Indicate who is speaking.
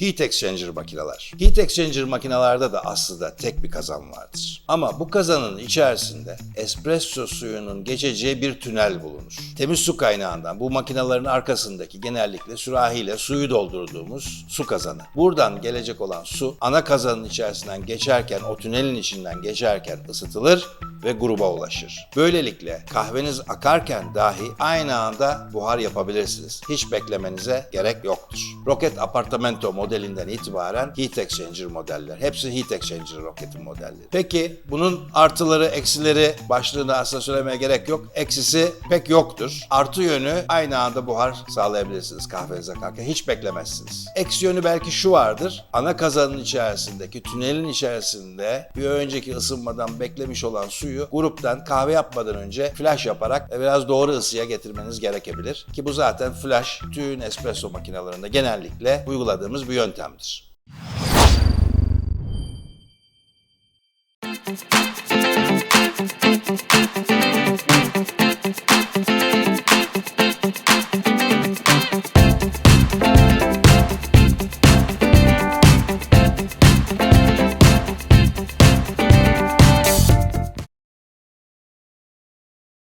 Speaker 1: Heat exchanger makineler. Heat exchanger makinalarda da aslında tek bir kazan vardır. Ama bu kazanın içerisinde espresso suyunun geçeceği bir tünel bulunur. Temiz su kaynağından bu makinelerin arkasındaki genellikle sürahiyle suyu doldurduğumuz su kazanı. Buradan gelecek olan su ana kazanın içerisinden geçerken o tünelin içinden geçerken ısıtılır ve gruba ulaşır. Böylelikle kahveniz akarken dahi aynı anda buhar yapabilirsiniz. Hiç beklemenize gerek yoktur. Rocket Apartamento modelinden itibaren Heat Exchanger modeller. Hepsi Heat Exchanger roketin modelleri. Peki bunun artıları, eksileri başlığını aslında söylemeye gerek yok. Eksisi pek yoktur. Artı yönü aynı anda buhar sağlayabilirsiniz kahveniz akarken. Hiç beklemezsiniz. Eksi yönü belki şu vardır. Ana kazanın içerisindeki tünelin içerisinde bir önceki ısınmadan beklemiş olan suyu gruptan kahve yapmadan önce flash yaparak biraz doğru ısıya getirmeniz gerekebilir. Ki bu zaten flash tüm espresso makinelerinde genellikle uyguladığımız bir yöntemdir.